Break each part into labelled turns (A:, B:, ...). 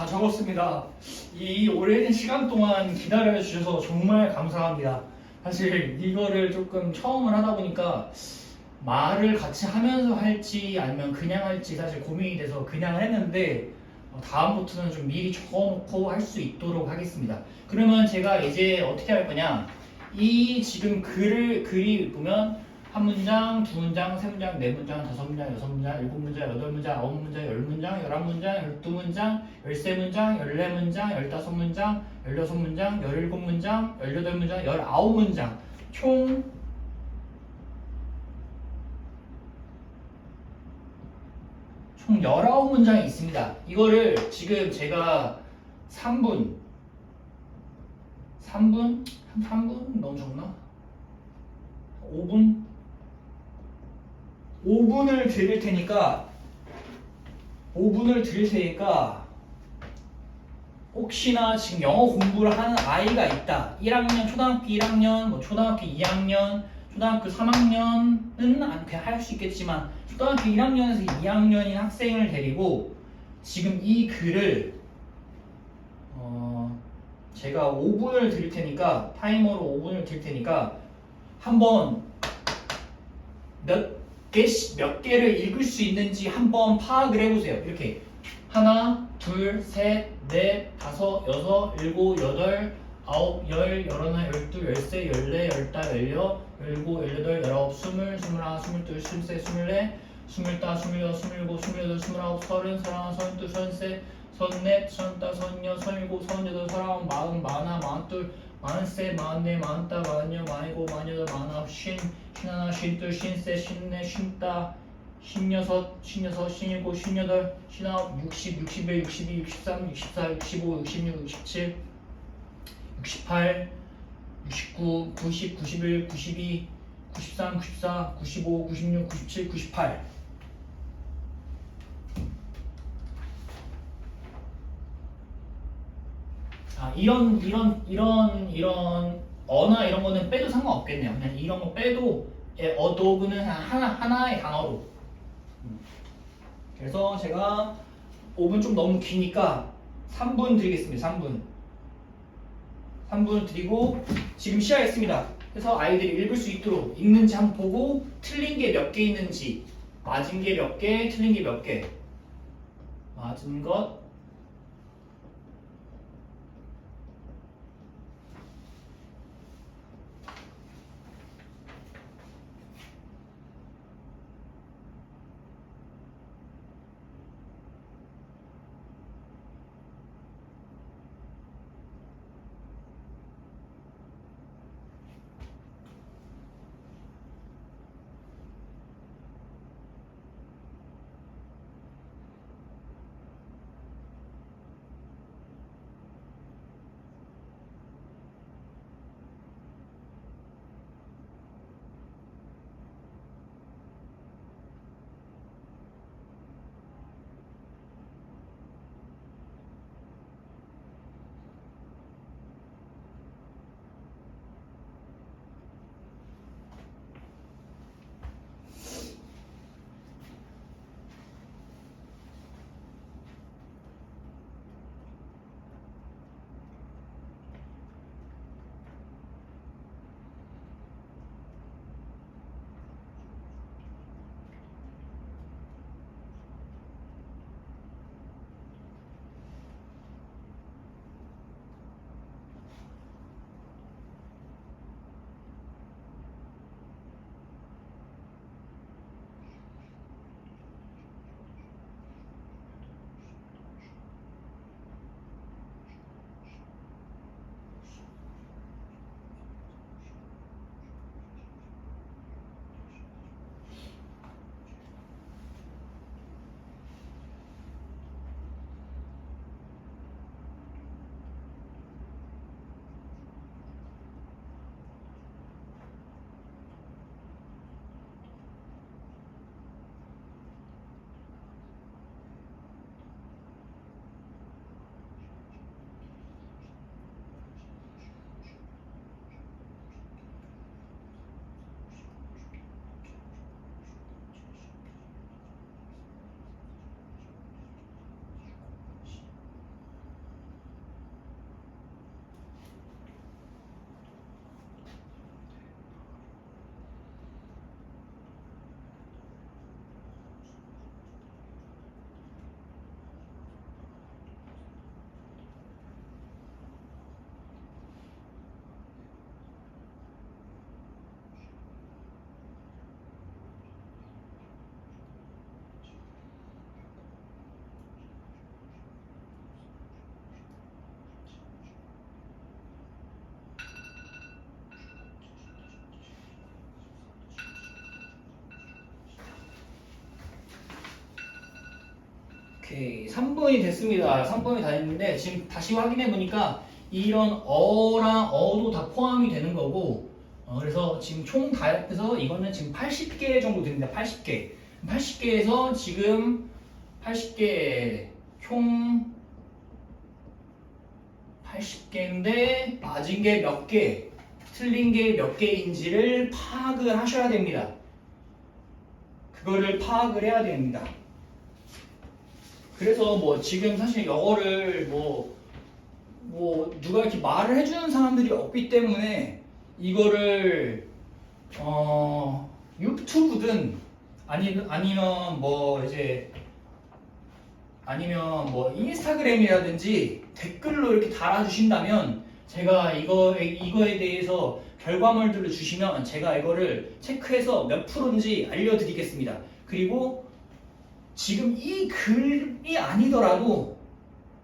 A: 다 적었습니다. 이 오랜 시간 동안 기다려 주셔서 정말 감사합니다. 사실 이거를 조금 처음을 하다 보니까 말을 같이 하면서 할지 아니면 그냥 할지 사실 고민이 돼서 그냥 했는데 어, 다음부터는 좀 미리 적어놓고 할 수 있도록 하겠습니다. 그러면 제가 이제 어떻게 할 거냐? 이 지금 글을 글이 보면 한 문장, 두 문장, 세 문장, 네 문장, 다섯 문장, 여섯 문장, 일곱 문장, 여덟 문장, 아홉 문장, 열 문장, 열한 문장, 열두 문장, 열세 문장, 열네 문장, 열다섯 문장, 열여섯 문장, 열일곱 문장, 열여덟 문장, 열아홉 문장 총총 19문장이 있습니다. 이거를 지금 제가 3분 3분? 3분? 너무 적나? 5분? 5분을 드릴 테니까 5분을 드릴 테니까 혹시나 지금 영어 공부를 하는 아이가 있다. 1학년 초등학교 1학년 뭐 초등학교 2학년 초등학교 3학년은 안 그냥 할 수 있겠지만 초등학교 1학년에서 2학년인 학생을 데리고 지금 이 글을 어 제가 5분을 드릴 테니까 타이머로 5분을 드릴 테니까 한번 몇 몇 개를 읽을 수 있는지 한번 파악을 해보세요. 이렇게 하나, 둘, 셋, 넷, 다섯, 여섯, 일곱, 여덟, 아홉, 열, 열하나, 열둘, 열세, 열네, 열다, 열여, 열일곱, 열여덟, 열아홉, 스물, 스물하나, 스물둘, 스물세, 스물네, 스물다, 스물여섯, 스물일곱, 스물여덟, 스물아홉, 서른, 서른하나, 서른둘, 서른세, 서른넷, 서른다, 서른여, 서른일곱, 서른여덟, 서른아홉, 마흔, 마흔하나, 마흔둘, 마흔세, 마흔네, 마흔다, 마흔여, 마흔일곱, 마흔여덟, 마흔아홉, 쉰, 쉰하나, 쉰둘, 쉰세, 쉰네, 쉰다, 쉰여섯, 쉰여섯, 쉰일곱, 쉰여덟, 쉰아홉, 육십, 육십일, 육십이, 육십삼, 육십사, 육십오, 육십육, 육십칠, 육십팔, 육십구, 구십, 구십일, 구십이, 구십삼, 구십사, 구십오, 구십육, 구십칠, 구십팔. 아 이런 이런 이런 이런 어나 이런 거는 빼도 상관없겠네요. 그냥 이런 거 빼도 예, 어도그는 하나 하나의 단어로. 음. 그래서 제가 5분 좀 너무 기니까 3분 드리겠습니다. 3분. 3분 드리고 지금 시작했습니다. 그래서 아이들이 읽을 수 있도록 읽는지 한번 보고 틀린 게 몇 개 있는지 맞은 게 몇 개, 틀린 게 몇 개. 맞은 것 오케이. 3번이 됐습니다. 3번이 다 됐는데 지금 다시 확인해 보니까 이런 어랑 어도 다 포함이 되는 거고 어, 그래서 지금 총 다 해서 이거는 지금 80개 정도 됩니다. 80개. 80개에서 지금 80개 총 80개인데 맞은 게 몇 개, 틀린 게 몇 개인지를 파악을 하셔야 됩니다. 그거를 파악을 해야 됩니다. 그래서 뭐 지금 사실 영어를 뭐, 뭐 누가 이렇게 말을 해주는 사람들이 없기 때문에 이거를 어 유튜브든 아니 아니면 뭐 이제 아니면 뭐 인스타그램이라든지 댓글로 이렇게 달아주신다면 제가 이거 이거에 대해서 결과물들을 주시면 제가 이거를 체크해서 몇 프로인지 알려드리겠습니다. 그리고 지금 이 글이 아니더라도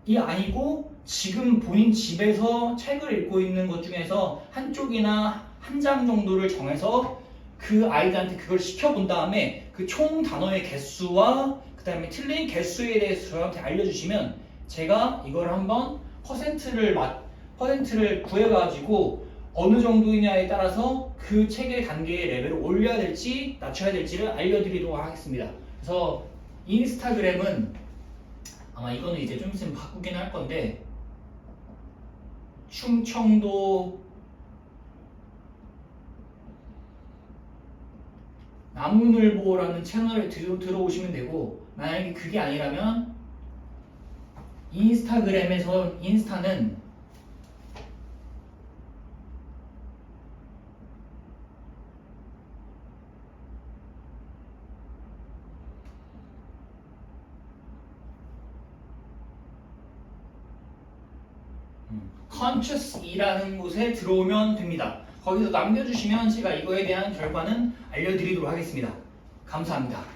A: 이 아니고 지금 본인 집에서 책을 읽고 있는 것 중에서 한쪽이나 한 장 정도를 정해서 그 아이들한테 그걸 시켜본 다음에 그 총 단어의 개수와 그 다음에 틀린 개수에 대해서 저한테 알려주시면 제가 이걸 한번 퍼센트를 맞 퍼센트를 구해가지고 어느 정도이냐에 따라서 그 책의 단계의 레벨을 올려야 될지 낮춰야 될지를 알려드리도록 하겠습니다. 그래서 인스타그램은 아마 이거는 이제 좀 있으면 바꾸긴 할 건데 충청도 나무늘보라는 채널에 들어, 들어오시면 되고 만약에 그게 아니라면 인스타그램에서 인스타는 conscious이라는 곳에 들어오면 됩니다. 거기서 남겨주시면 제가 이거에 대한 결과는 알려드리도록 하겠습니다. 감사합니다.